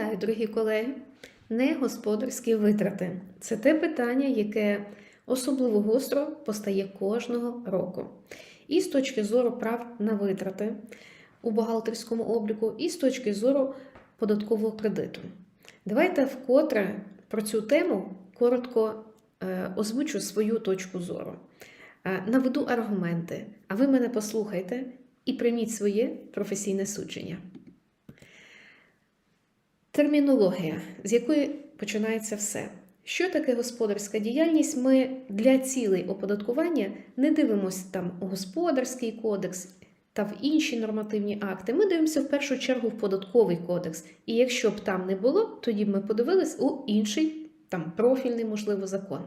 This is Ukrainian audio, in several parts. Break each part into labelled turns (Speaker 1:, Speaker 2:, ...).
Speaker 1: Вітаю, дорогі колеги! Негосподарські витрати це те питання, яке особливо гостро постає кожного року. І з точки зору прав на витрати у бухгалтерському обліку, і з точки зору податкового кредиту. Давайте вкотре про цю тему коротко е, озвучу свою точку зору. Е, Наведу аргументи, а ви мене послухайте і прийміть своє професійне судження. Термінологія, з якої починається все. Що таке господарська діяльність? Ми для цілей оподаткування не дивимося там у господарський кодекс та в інші нормативні акти. Ми дивимося в першу чергу в податковий кодекс. І якщо б там не було, тоді б ми подивились у інший там профільний, можливо, закон.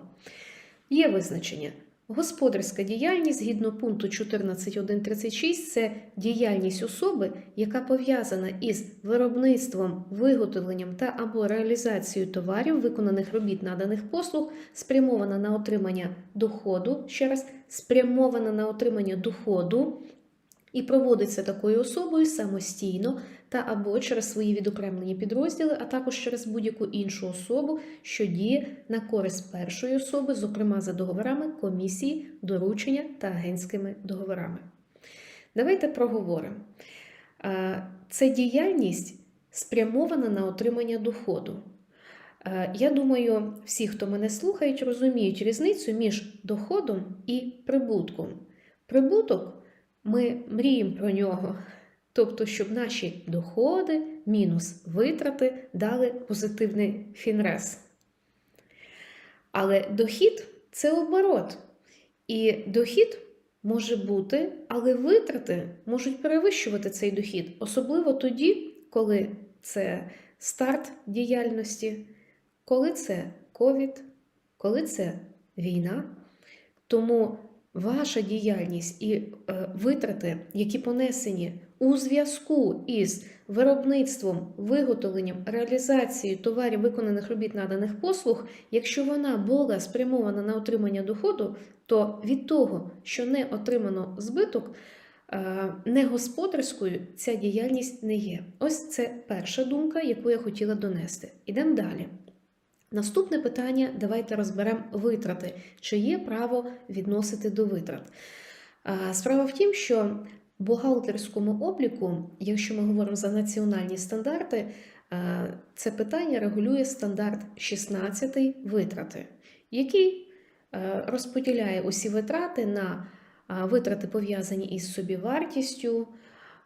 Speaker 1: Є визначення. Господарська діяльність згідно пункту 14.1.36 – це діяльність особи, яка пов'язана із виробництвом, виготовленням та або реалізацією товарів, виконаних робіт наданих послуг, спрямована на отримання доходу, ще раз, спрямована на отримання доходу і проводиться такою особою самостійно та або через свої відокремлені підрозділи, а також через будь-яку іншу особу, що діє на користь першої особи, зокрема за договорами комісії, доручення та агентськими договорами. Давайте проговоримо. Це діяльність спрямована на отримання доходу. Я думаю, всі, хто мене слухають, розуміють різницю між доходом і прибутком. Прибуток ми мріємо про нього. Тобто, щоб наші доходи мінус витрати дали позитивний фінрес. Але дохід це оборот. І дохід може бути, але витрати можуть перевищувати цей дохід, особливо тоді, коли це старт діяльності, коли це ковід, коли це війна. Тому ваша діяльність і е, витрати, які понесені у зв'язку із виробництвом, виготовленням, реалізацією товарів, виконаних робіт наданих послуг, якщо вона була спрямована на отримання доходу, то від того, що не отримано збиток, е, не господарською ця діяльність не є. Ось це перша думка, яку я хотіла донести. Ідемо далі. Наступне питання: давайте розберемо витрати, чи є право відносити до витрат. Справа в тім, що бухгалтерському обліку, якщо ми говоримо за національні стандарти, це питання регулює стандарт 16 витрати, який розподіляє усі витрати на витрати, пов'язані із собівартістю,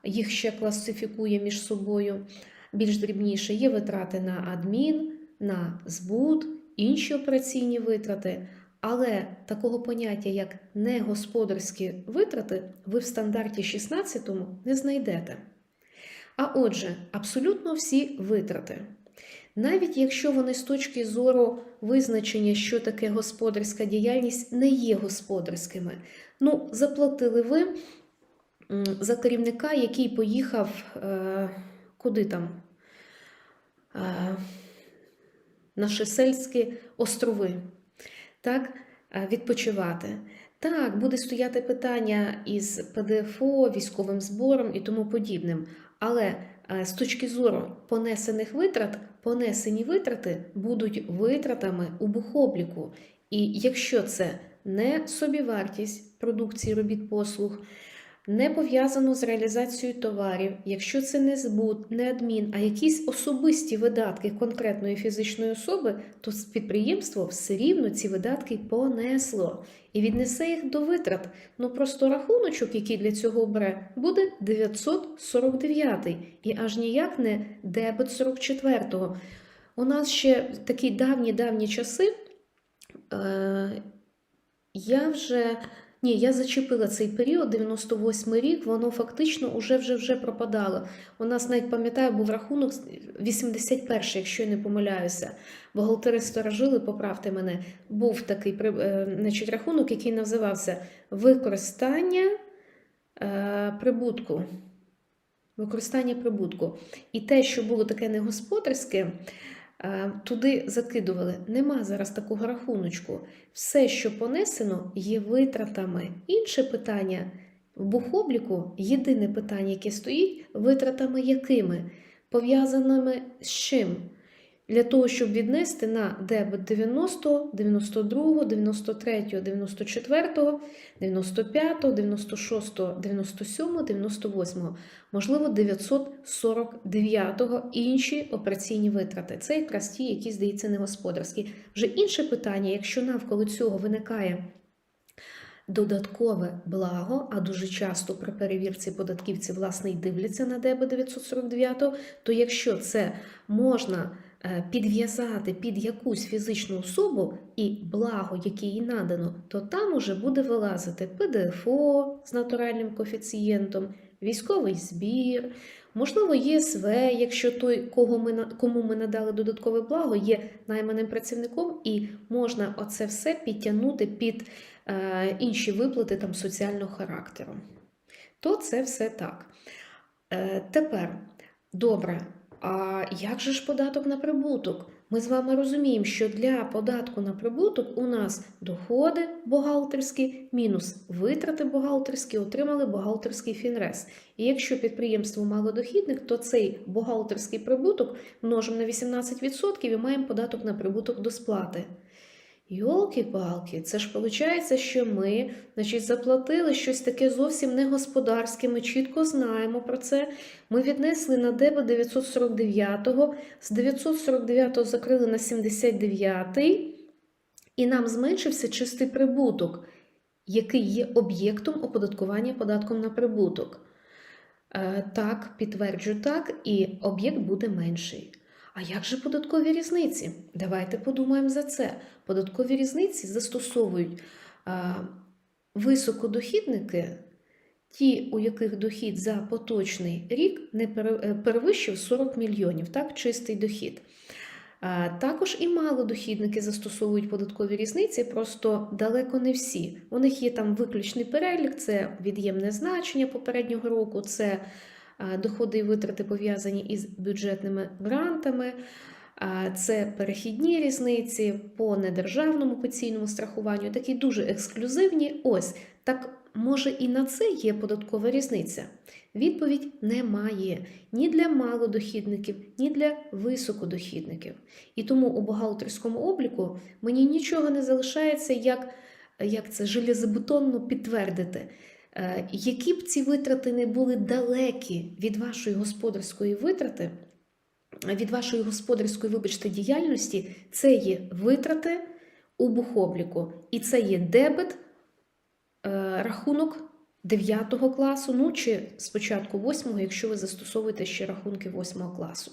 Speaker 1: їх ще класифікує між собою. Більш дрібніше є витрати на адмін на збут, інші операційні витрати, але такого поняття, як негосподарські витрати, ви в стандарті 16 не знайдете. А отже, абсолютно всі витрати. Навіть якщо вони з точки зору визначення, що таке господарська діяльність, не є господарськими. Ну, заплатили ви за керівника, який поїхав е, куди там? Е, на Шесельські острови, так, е, відпочивати. Так, буде стояти питання із ПДФО, військовим збором і тому подібним. Але е, з точки зору понесених витрат, понесені витрати будуть витратами у бухобліку. І якщо це не собівартість продукції робіт послуг, не пов'язано з реалізацією товарів, якщо це не збут, не адмін, а якісь особисті видатки конкретної фізичної особи, то підприємство все рівно ці видатки понесло і віднесе їх до витрат. Ну просто рахуночок, який для цього бере, буде 949 і аж ніяк не дебет 44-го. У нас ще такі давні-давні часи. Е, Я вже ні, я зачепила цей період, 98 рік, воно фактично вже вже вже пропадало. У нас навіть пам'ятаю, був рахунок 81 якщо я не помиляюся. Бухгалтери сторожили, поправте мене, був такий е, значить, рахунок, який називався використання е, прибутку. Використання прибутку. І те, що було таке негосподарське, туди закидували. Нема зараз такого рахуночку. Все, що понесено, є витратами. Інше питання в бухобліку єдине питання, яке стоїть, витратами якими? пов'язаними з чим? Для того, щоб віднести на дебет 90, 92, 93, 94, 95, 96, 97, 98, можливо, 949 і інші операційні витрати. Це якраз ті, які, здається, не господарські. Вже інше питання, якщо навколо цього виникає додаткове благо, а дуже часто при перевірці податківці власне й дивляться на ДБ 949, то якщо це можна підв'язати під якусь фізичну особу і благо, яке їй надано, то там уже буде вилазити ПДФО з натуральним коефіцієнтом, військовий збір, можливо, ЄСВ, якщо той, кого ми, кому ми надали додаткове благо, є найманим працівником, і можна оце все підтягнути під е, інші виплати там соціального характеру. То це все так. Е, тепер, добре, а як же ж податок на прибуток? Ми з вами розуміємо, що для податку на прибуток у нас доходи бухгалтерські мінус витрати бухгалтерські отримали бухгалтерський фінрес. І якщо підприємство малодохідник, то цей бухгалтерський прибуток множимо на 18% і маємо податок на прибуток до сплати. Йолки-палки, це ж виходить, що ми значить, заплатили щось таке зовсім не господарське, ми чітко знаємо про це. Ми віднесли на дебет 949-го, з 949-го закрили на 79-й, і нам зменшився чистий прибуток, який є об'єктом оподаткування податком на прибуток. Е, Так, підтверджую так, і об'єкт буде менший. А як же податкові різниці? Давайте подумаємо за це. Податкові різниці застосовують а, високодохідники, ті, у яких дохід за поточний рік не е, перевищив 40 мільйонів, так, чистий дохід. А, Також і малодохідники застосовують податкові різниці, просто далеко не всі. У них є там виключний перелік, це від'ємне значення попереднього року, це доходи і витрати пов'язані із бюджетними грантами, це перехідні різниці по недержавному пенсійному страхуванню, такі дуже ексклюзивні. Ось так може і на це є податкова різниця. Відповідь немає ні для малодохідників, ні для високодохідників. І тому у бухгалтерському обліку мені нічого не залишається, як, як це железобетонно підтвердити. Е, Які б ці витрати не були далекі від вашої господарської витрати, від вашої господарської, вибачте, діяльності, це є витрати у бухобліку, і це є дебет, е, рахунок 9 класу, ну чи спочатку 8, якщо ви застосовуєте ще рахунки 8 класу.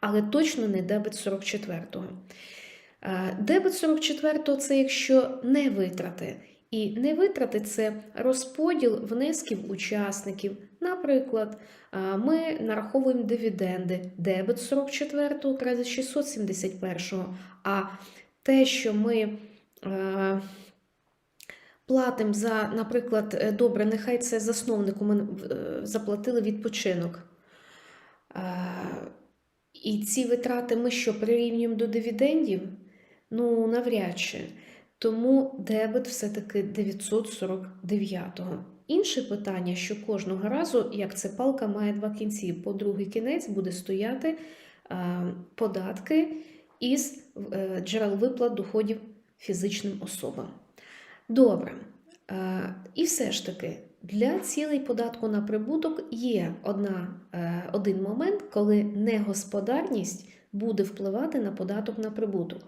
Speaker 1: Але точно не дебет 44-го. Е, Дебет 44-го це якщо не витрати. І не витрати це розподіл внесків учасників. Наприклад, ми нараховуємо дивіденди, дебет 44-го, кредит 671-го. А те, що ми платимо за, наприклад, е, добре, нехай це засновнику ми е, заплатили відпочинок. І ці витрати ми що прирівнюємо до дивідендів? Ну, навряд чи. Тому дебет все-таки 949-го. Інше питання, що кожного разу, як це палка має два кінці, по другий кінець буде стояти е, податки із е, джерел виплат доходів фізичним особам. Добре. Е, І все ж таки, для цілей податку на прибуток є одна, один момент, коли негосподарність буде впливати на податок на прибуток.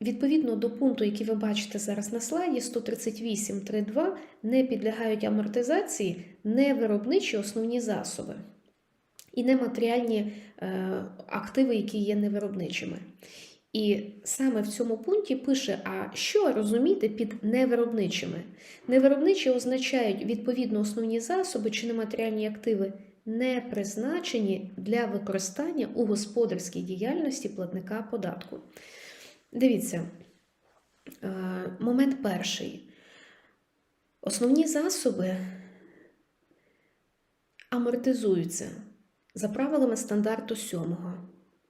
Speaker 1: Відповідно до пункту, який ви бачите зараз на слайді, 138.3.2 не підлягають амортизації невиробничі основні засоби і нематеріальні е, активи, які є невиробничими. І саме в цьому пункті пише: а що розуміти під невиробничими? Невиробничі означають відповідно основні засоби чи нематеріальні активи, не призначені для використання у господарській діяльності платника податку. Дивіться, е, момент перший. Основні засоби амортизуються за правилами стандарту 7,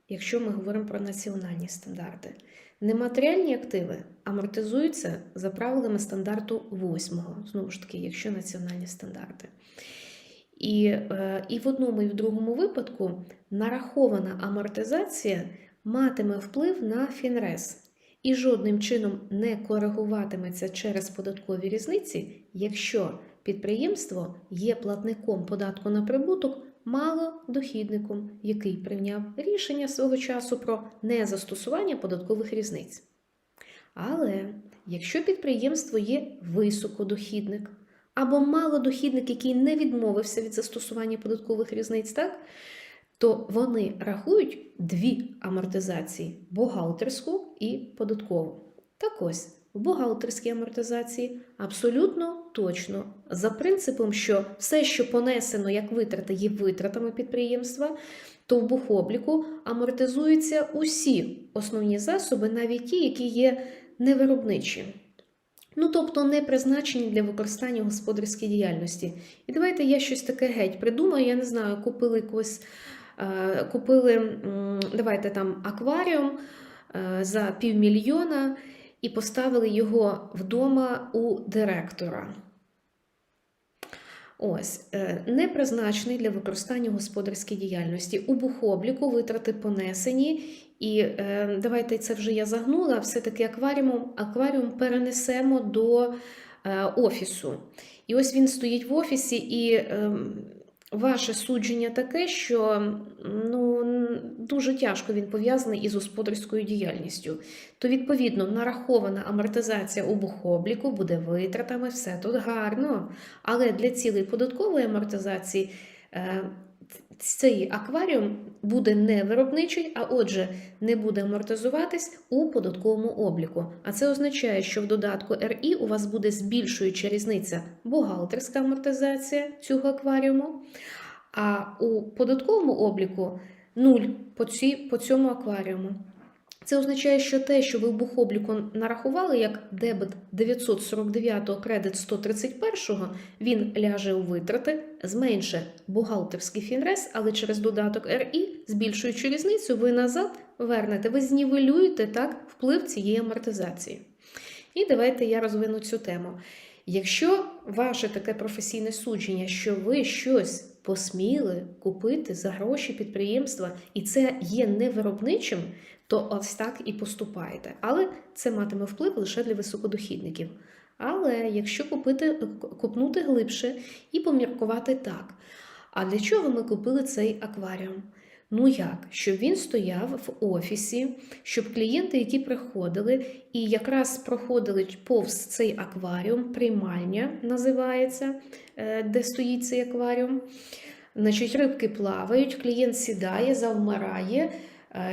Speaker 1: якщо ми говоримо про національні стандарти. Нематеріальні активи амортизуються за правилами стандарту 8, знову ж таки, якщо національні стандарти. І, е, і в одному, і в другому випадку нарахована амортизація матиме вплив на фінрес і жодним чином не коригуватиметься через податкові різниці, якщо підприємство є платником податку на прибуток малодохідником, який прийняв рішення свого часу про незастосування податкових різниць. Але якщо підприємство є високодохідник або малодохідник, який не відмовився від застосування податкових різниць, так, то вони рахують дві амортизації бухгалтерську і податкову. Так ось, в бухгалтерській амортизації абсолютно точно за принципом, що все, що понесено як витрати, є витратами підприємства, то в бухобліку амортизуються усі основні засоби, навіть ті, які є невиробничі. Ну, тобто не призначені для використання в господарській діяльності. І давайте я щось таке геть придумаю, я не знаю, купили якось, купили, давайте там акваріум е, за півмільйона і поставили його вдома у директора. Ось, е, не призначений для використання господарській діяльності. У бухобліку витрати понесені, і е, давайте це вже я загнула. Все-таки акваріум, акваріум перенесемо до е, офісу. І ось він стоїть в офісі, і е, ваше судження таке, що ну, дуже тяжко він пов'язаний із господарською діяльністю. То, відповідно, нарахована амортизація у бухобліку буде витратами, все тут гарно. Але для цілей податкової амортизації е, цей акваріум буде не виробничий, а отже, не буде амортизуватись у податковому обліку. А це означає, що в додатку РІ у вас буде збільшуюча різниця бухгалтерська амортизація цього акваріуму, а у податковому обліку нуль по, ці, по цьому акваріуму. Це означає, що те, що ви в бухобліку нарахували як дебет 949 кредит 131, він ляже у витрати, зменше бухгалтерський фінрес, але через додаток РІ, збільшуючи різницю, ви назад вернете, ви знівелюєте так вплив цієї амортизації. І давайте я розвину цю тему. Якщо ваше таке професійне судження, що ви щось посміли купити за гроші підприємства, і це є невиробничим, то ось так і поступаєте. Але це матиме вплив лише для високодохідників. Але якщо купити, купнути глибше і поміркувати так, а для чого ми купили цей акваріум? Ну як? Щоб він стояв в офісі, щоб клієнти, які приходили, і якраз проходили повз цей акваріум, приймальня називається, е, де стоїть цей акваріум. Значить, рибки плавають, клієнт сідає, завмирає, е,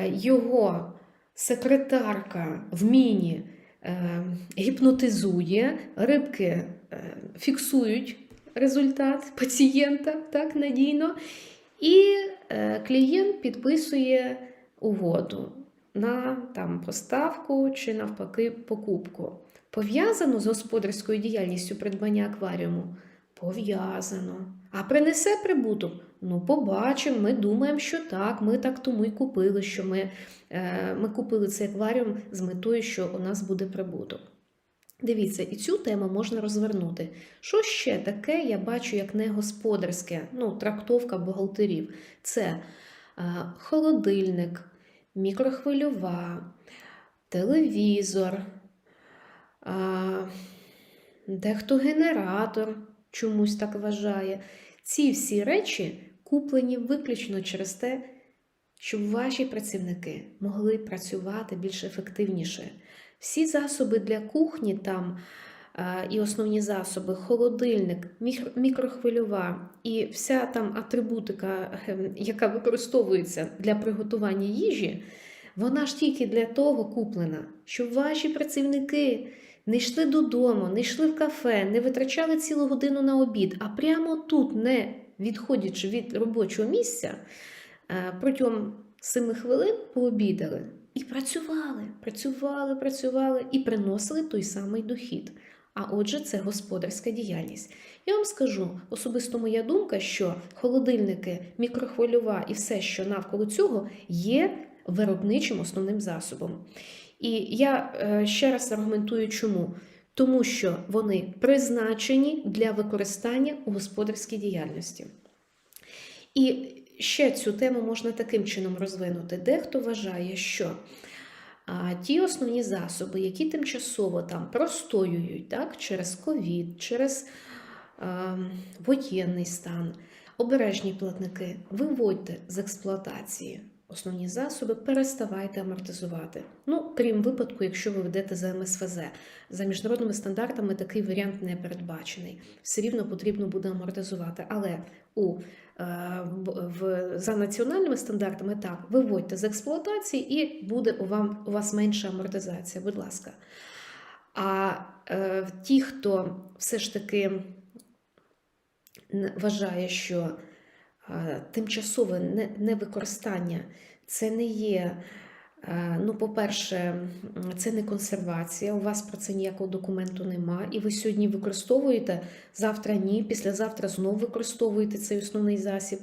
Speaker 1: його секретарка в міні е, гіпнотизує, рибки е, фіксують результат пацієнта так надійно, і клієнт підписує угоду на там, поставку чи навпаки покупку. Пов'язано з господарською діяльністю придбання акваріуму? Пов'язано. А принесе прибуток? Ну, побачимо, ми думаємо, що так, ми так тому й купили, що ми, е, ми купили цей акваріум з метою, що у нас буде прибуток. Дивіться, і цю тему можна розвернути. Що ще таке я бачу як не господарське, ну, трактовка бухгалтерів? Це е, холодильник, мікрохвильова, телевізор, е, дехто генератор чомусь так вважає. Ці всі речі куплені виключно через те, щоб ваші працівники могли працювати більш ефективніше. Всі засоби для кухні там і основні засоби, холодильник, мікрохвильова і вся там атрибутика, ем, яка використовується для приготування їжі, вона ж тільки для того куплена, щоб ваші працівники не йшли додому, не йшли в кафе, не витрачали цілу годину на обід, а прямо тут, не відходячи від робочого місця, е, протягом семи хвилин пообідали і працювали, працювали, працювали і приносили той самий дохід. А отже, це господарська діяльність. Я вам скажу, особисто моя думка, що холодильники, мікрохвильова і все, що навколо цього, є виробничим основним засобом. І я е, ще раз аргументую, чому. Тому що вони призначені для використання у господарській діяльності. І ще цю тему можна таким чином розвинути. Дехто вважає, що ті основні засоби, які тимчасово там простоюють так, через ковід, через а, воєнний стан, обережні платники, виводьте з експлуатації основні засоби, переставайте амортизувати. Ну, крім випадку, якщо ви ведете за МСФЗ. За міжнародними стандартами такий варіант не передбачений. Все рівно потрібно буде амортизувати. Але у, е, в, за національними стандартами так, виводьте з експлуатації і буде у, вам, у вас менша амортизація, будь ласка. А е, ті, хто все ж таки вважає, що тимчасове не- невикористання це не є. Ну, по-перше, це не консервація, у вас про це ніякого документу нема, і ви сьогодні використовуєте, завтра ні, післязавтра знову використовуєте цей основний засіб.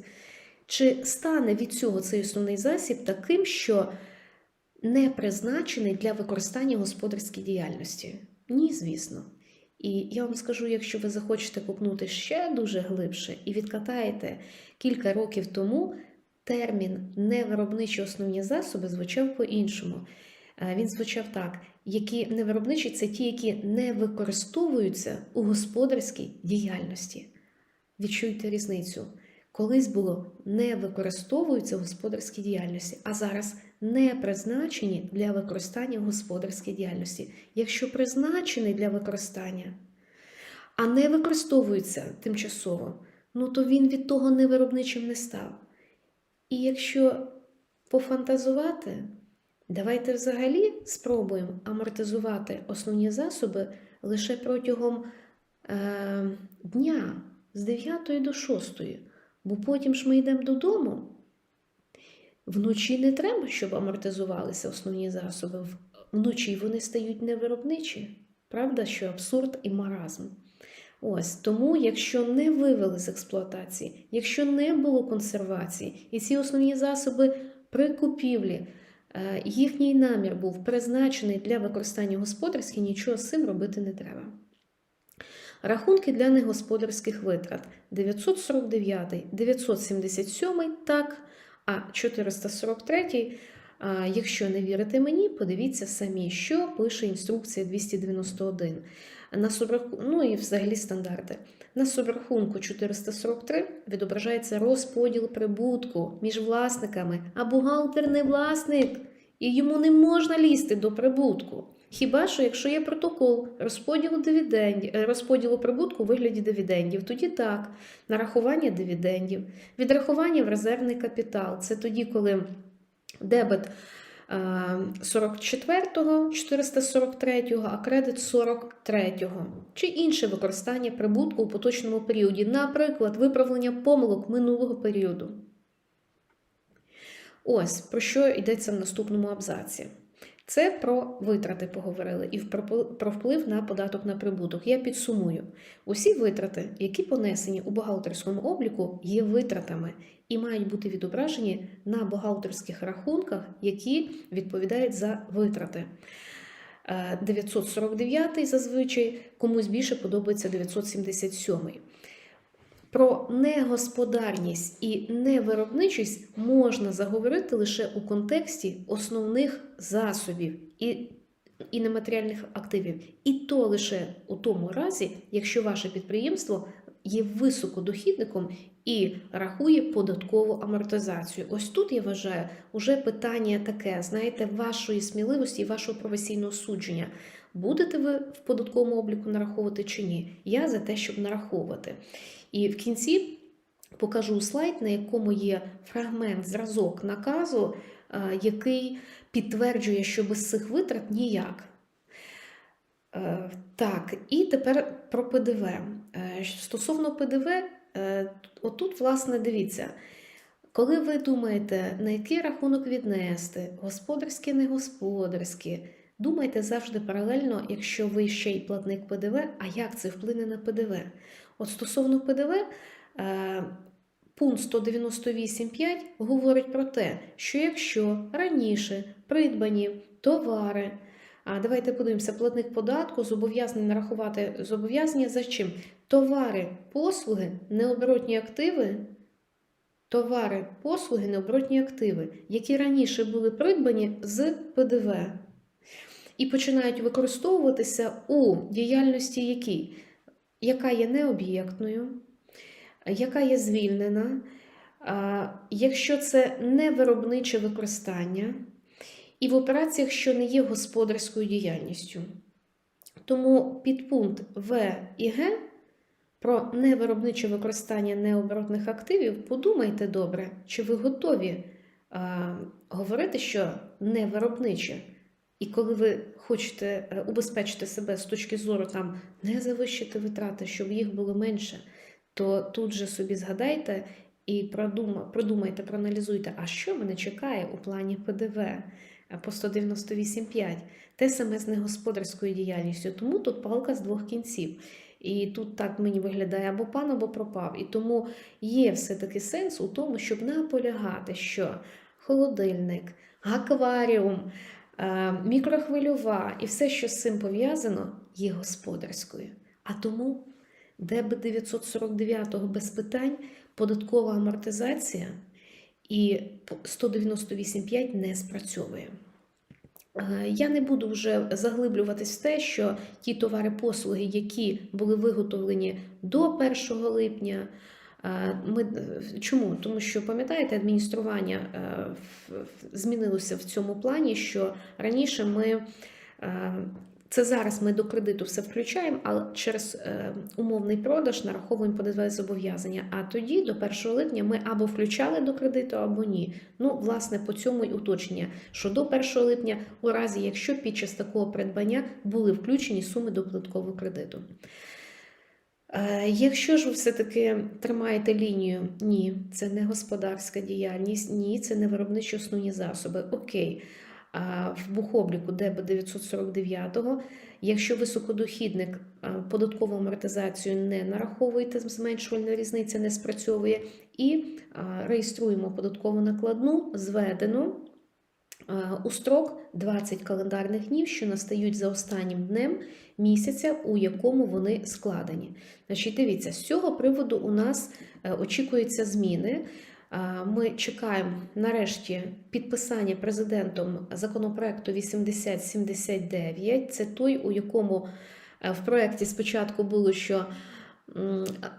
Speaker 1: Чи стане від цього цей основний засіб таким, що не призначений для використання в господарській діяльності? Ні, звісно. І я вам скажу, якщо ви захочете копнути ще дуже глибше і відкатаєте кілька років тому, термін невиробничі основні засоби звучав по-іншому. Е, Він звучав так: які невиробничі це ті, які не використовуються у господарській діяльності. Відчуйте різницю. Колись було не використовуються в господарській діяльності, а зараз не призначені для використання в господарській діяльності. Якщо призначений для використання, а не використовується тимчасово, ну то він від того невиробничим не став. І якщо пофантазувати, давайте взагалі спробуємо амортизувати основні засоби лише протягом е, дня з 9 до 6, бо потім ж ми йдемо додому. Вночі не треба, щоб амортизувалися основні засоби. Вночі вони стають невиробничі. Правда, що абсурд і маразм. Ось тому, якщо не вивели з експлуатації, якщо не було консервації, і ці основні засоби при купівлі, е, їхній намір був призначений для використання господарських, нічого з цим робити не треба. Рахунки для негосподарських витрат 949, 977, так, а 443, а, якщо не вірите мені, подивіться самі, що пише інструкція 291. На субраху... Ну і взагалі стандарти. На субрахунку 443 відображається розподіл прибутку між власниками, а бухгалтер не власник, і йому не можна лізти до прибутку. Хіба що якщо є протокол розподілу е, розподілу прибутку у вигляді дивідендів, тоді так, нарахування дивідендів, відрахування в резервний капітал. Це тоді, коли дебет е, 44-го, 443-го, а кредит 43-го. Чи інше використання прибутку у поточному періоді, наприклад, виправлення помилок минулого періоду. Ось про що йдеться в наступному абзаці. Це про витрати поговорили і про вплив на податок на прибуток. Я підсумую: усі витрати, які понесені у бухгалтерському обліку, є витратами і мають бути відображені на бухгалтерських рахунках, які відповідають за витрати. Е, 949 зазвичай комусь більше подобається 977. Про негосподарність і невиробничість можна заговорити лише у контексті основних засобів і, і нематеріальних активів. І то лише у тому разі, якщо ваше підприємство є високодохідником і рахує податкову амортизацію. Ось тут я вважаю уже питання таке, знаєте, вашої сміливості і вашого професійного судження. Будете ви в податковому обліку нараховувати чи ні? Я за те, щоб нараховувати. І в кінці покажу слайд, на якому є фрагмент, зразок наказу, е, який підтверджує, що без цих витрат ніяк. Е, Так, і тепер про ПДВ. Е, Стосовно ПДВ, отут, власне, дивіться. Коли ви думаєте, на який рахунок віднести, господарське, не господарське, думайте завжди паралельно, якщо ви ще й платник ПДВ, а як це вплине на ПДВ. От стосовно ПДВ, е, пункт 198.5 говорить про те, що якщо раніше придбані товари, а давайте подивимося, платник податку зобов'язаний нарахувати зобов'язання за чим? Товари, послуги, необоротні активи, товари, послуги, необоротні активи, які раніше були придбані з ПДВ і починають використовуватися у діяльності, якій? яка є необ'єктною, яка є звільнена, якщо це не виробниче використання, і в операціях, що не є господарською діяльністю. Тому підпункт В і Г про невиробниче використання необоротних активів подумайте добре, чи ви готові а, говорити, що невиробниче. І коли ви хочете е, убезпечити себе з точки зору там не завищити витрати, щоб їх було менше, то тут же собі згадайте і продумайте, проаналізуйте, а що мене чекає у плані ПДВ е, по 198.5. Те саме з негосподарською діяльністю. Тому тут палка з двох кінців. І тут так мені виглядає або пан, або пропав. І тому є все-таки сенс у тому, щоб наполягати, що холодильник, акваріум, мікрохвильова і все, що з цим пов'язано, є господарською. А тому ДБ 949 без питань, податкова амортизація і 198.5 не спрацьовує. Е, Я не буду вже заглиблюватись в те, що ті товари-послуги, які були виготовлені до 1 липня, е, ми, е, чому? Тому що, пам'ятаєте, адміністрування е, змінилося в цьому плані, що раніше ми. е, Це зараз ми до кредиту все включаємо, але через е, умовний продаж нараховуємо ПДВ зобов'язання. А тоді, до 1 липня, ми або включали до кредиту, або ні. Ну, власне, по цьому й уточнення, що до 1 липня, у разі якщо під час такого придбання були включені суми до податкового кредиту. Е, Якщо ж ви все-таки тримаєте лінію, ні, це не господарська діяльність, ні, це не виробничі основні засоби. Окей. В бухобліку ДБ 949, якщо високодохідник податкову амортизацію не нараховуєте, зменшувальна різниця не спрацьовує, і реєструємо податкову накладну, зведену у строк 20 календарних днів, що настають за останнім днем місяця, у якому вони складені. Значить, дивіться, з цього приводу у нас е, очікуються зміни. Ми чекаємо нарешті підписання президентом законопроекту 8079. Це той, у якому е, в проєкті спочатку було, що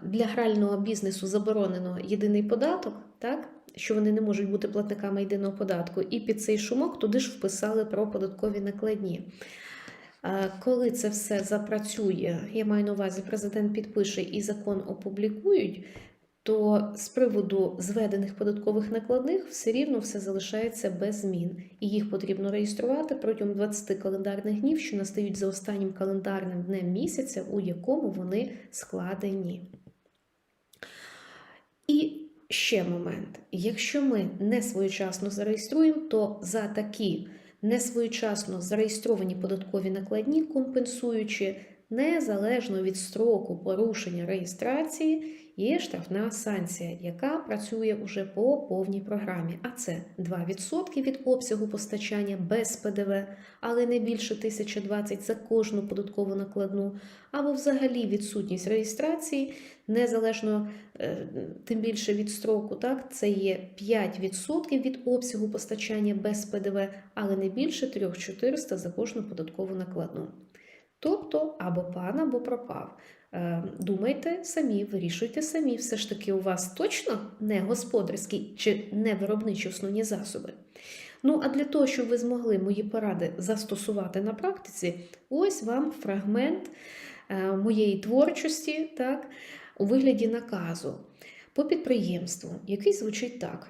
Speaker 1: для грального бізнесу заборонено єдиний податок, так? Що вони не можуть бути платниками єдиного податку, і під цей шумок туди ж вписали про податкові накладні. Коли це все запрацює, я маю на увазі, президент підпише і закон опублікують, то з приводу зведених податкових накладних все рівно все залишається без змін, і їх потрібно реєструвати протягом 20 календарних днів, що настають за останнім календарним днем місяця, у якому вони складені. І ще момент: якщо ми не своєчасно зареєструємо, то за такі несвоєчасно зареєстровані податкові накладні, компенсуючи незалежно від строку порушення реєстрації, є штрафна санкція, яка працює уже по повній програмі. А це 2% від обсягу постачання без ПДВ, але не більше 1020 за кожну податкову накладну, або взагалі відсутність реєстрації, незалежно е, тим більше від строку, так, це є 5% від обсягу постачання без ПДВ, але не більше 3400 за кожну податкову накладну. Тобто або пан, або пропав. Е, Думайте самі, вирішуйте самі, все ж таки у вас точно не господарські чи не виробничі основні засоби. Ну, а для того, щоб ви змогли мої поради застосувати на практиці, ось вам фрагмент е, моєї творчості, так, у вигляді наказу по підприємству, який звучить так.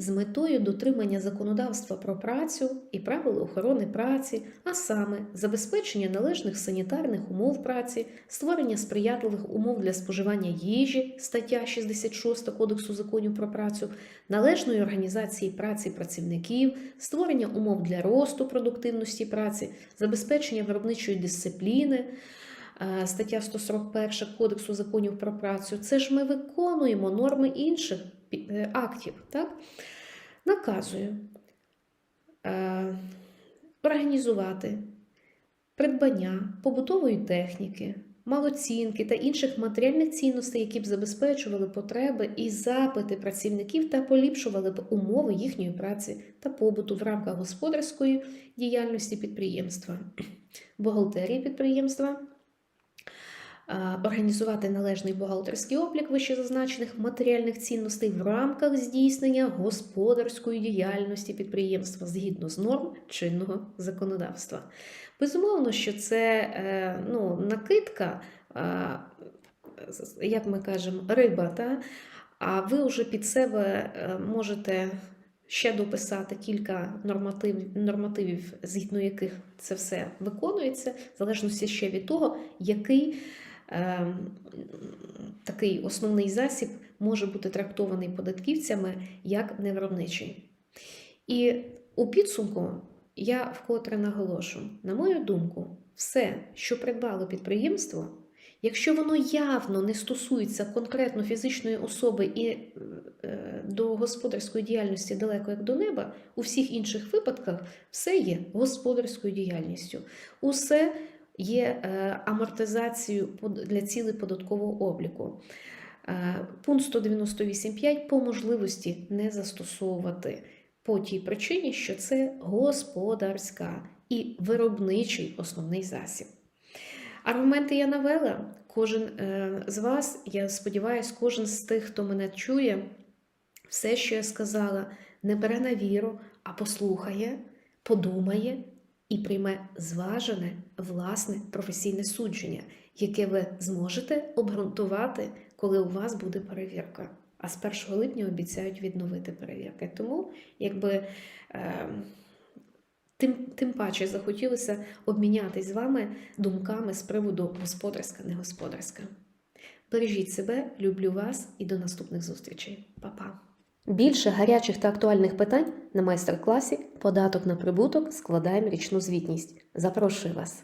Speaker 1: З метою дотримання законодавства про працю і правил охорони праці, а саме забезпечення належних санітарних умов праці, створення сприятливих умов для споживання їжі, стаття 66 Кодексу законів про працю, належної організації праці працівників, створення умов для росту продуктивності праці, забезпечення виробничої дисципліни. е, Стаття 141 Кодексу законів про працю. Це ж ми виконуємо норми інших актів. Так? Наказую е, організувати придбання побутової техніки, малоцінки та інших матеріальних цінностей, які б забезпечували потреби і запити працівників та поліпшували б умови їхньої праці та побуту в рамках господарської діяльності підприємства, бухгалтерії підприємства. А, Організувати належний бухгалтерський облік вищезазначених матеріальних цінностей в рамках здійснення господарської діяльності підприємства згідно з норм чинного законодавства. Безумовно, що це е, ну, накидка, е, як ми кажемо, риба, та? а ви вже під себе е, можете ще дописати кілька нормативів, нормативів, згідно яких це все виконується, в залежності ще від того, який е, такий основний засіб може бути трактований податківцями як невиробничий. І у підсумку я вкотре наголошу, на мою думку, все, що придбало підприємство, якщо воно явно не стосується конкретно фізичної особи і е, до господарської діяльності далеко як до неба, у всіх інших випадках все є господарською діяльністю. Усе є е, амортизацією для цілей податкового обліку. Е, Пункт 198.5 по можливості не застосовувати по тій причині, що це господарська і виробничий основний засіб. Аргументи я навела. Кожен е, з вас, я сподіваюся, кожен з тих, хто мене чує, все, що я сказала, не бере на віру, а послухає, подумає і прийме зважене власне професійне судження, яке ви зможете обґрунтувати, коли у вас буде перевірка. А з 1 липня обіцяють відновити перевірки. Тому, якби е, тим, тим паче захотілося обмінятись з вами думками з приводу господарська, не господарська. Бережіть себе, люблю вас і до наступних зустрічей. Па-па! Більше гарячих та актуальних питань на майстер-класі Податок на прибуток складаємо річну звітність. Запрошую вас!